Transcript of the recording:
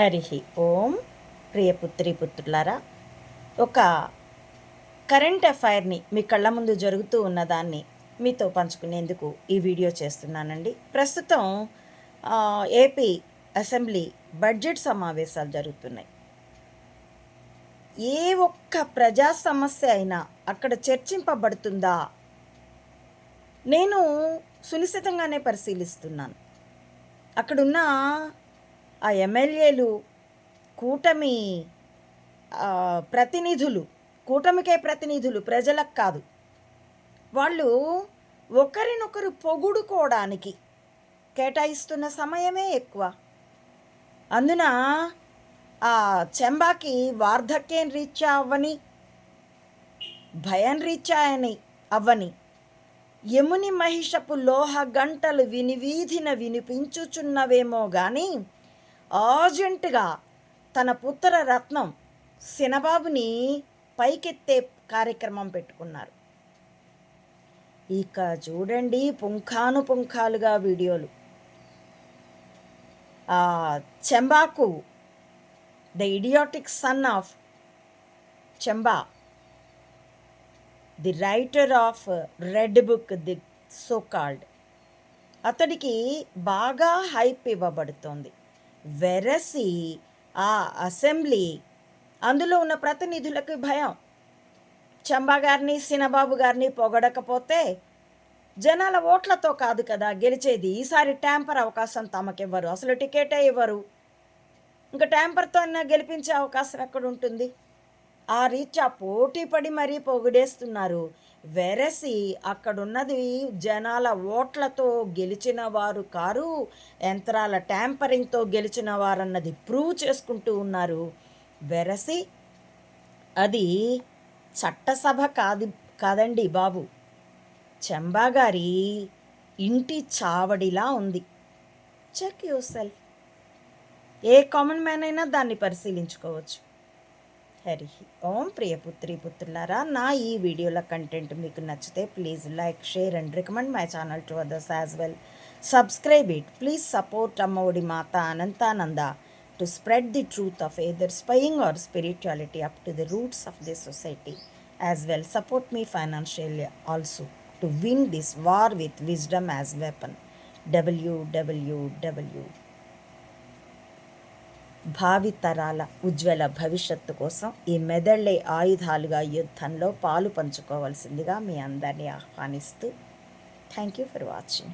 హరి ఓం ప్రియపుత్రి పుత్రులారా ఒక కరెంట్ అఫైర్ని మీ కళ్ళ ముందు జరుగుతూ ఉన్నదాన్ని మీతో పంచుకునేందుకు ఈ వీడియో చేస్తున్నానండి. ప్రస్తుతం ఏపీ అసెంబ్లీ బడ్జెట్ సమావేశాలు జరుగుతున్నాయి. ఏ ఒక్క ప్రజా సమస్య అయినా అక్కడ చర్చింపబడుతుందా? నేను సునిశ్చితంగానే పరిశీలిస్తున్నాను. అక్కడున్న ఆ ఎమ్మెల్యేలు కూటమి ప్రతినిధులు కూటమికే ప్రతినిధులు ప్రజలకు కాదు. వాళ్ళు ఒకరినొకరు పొగుడుకోవడానికి కేటాయిస్తున్న సమయమే ఎక్కువ. అందున ఆ చెంబాకి వార్ధక్యం రీత్యా అవ్వని భయం రీత్యా అని అవ్వని యముని మహిషపు లోహ గంటలు విని వీధిన వినిపించుచున్నవేమో గాని ఆర్జెంటుగా తన పుత్ర రత్నం సినబాబుని పైకెత్తే కార్యక్రమం పెట్టుకున్నారు. ఇక చూడండి పుంఖాను పుంఖాలుగా వీడియోలు చెంబాకు the idiotic son of Chemba the writer of red book the so called. అతడికి బాగా హైప్ ఇవ్వబడుతోంది. వెరసి ఆ అసెంబ్లీ. అందులో ఉన్న ప్రతినిధులకు భయం. చంబా గారిని సినబాబు గారిని పొగడకపోతే జనాల ఓట్లతో కాదు కదా గెలిచేది. ఈసారి ట్యాంపర్ అవకాశం తమకివ్వరు. అసలు టికెటే ఇవ్వరు. ఇంకా ట్యాంపర్తో అయినా గెలిపించే అవకాశం ఎక్కడ ఉంటుంది ఆ రీత్యా పోటీ పడి మరీ పొగిడేస్తున్నారు. వెరసి అక్కడున్నది జనాల ఓట్లతో గెలిచిన వారు కారు యంత్రాల ట్యాంపరింగ్తో గెలిచిన వారన్నది ప్రూవ్ చేసుకుంటూ ఉన్నారు. వెరసి అది చట్టసభ కాదు కాదండి బాబు. చెంబాగారి ఇంటి చావడిలా ఉంది. Check yourself. A common man అయినా దాన్ని పరిశీలించుకోవచ్చు. హరి ఓం ప్రియ పుత్రి పుత్రులారా నా ఈ వీడియోల కంటెంట్ మీకు నచ్చితే please like share and recommend my channel to others as well. Subscribe it. Please support Ammaodi Matha Ananthananda to spread the truth of either spying or spirituality up to the roots of the society. As well support me financial also to win this war with wisdom as weapon. డబ్ల్యూడబ్ల్యూడబ్ల్యూ భావితరాల ఉజ్వల భవిష్యత్తు కోసం ఈ మెదళ్ళే ఆయుధాలుగా యుద్ధంలో పాలు పంచుకోవాల్సిందిగా మీ అందరినీ ఆహ్వానిస్తూ thank you for watching.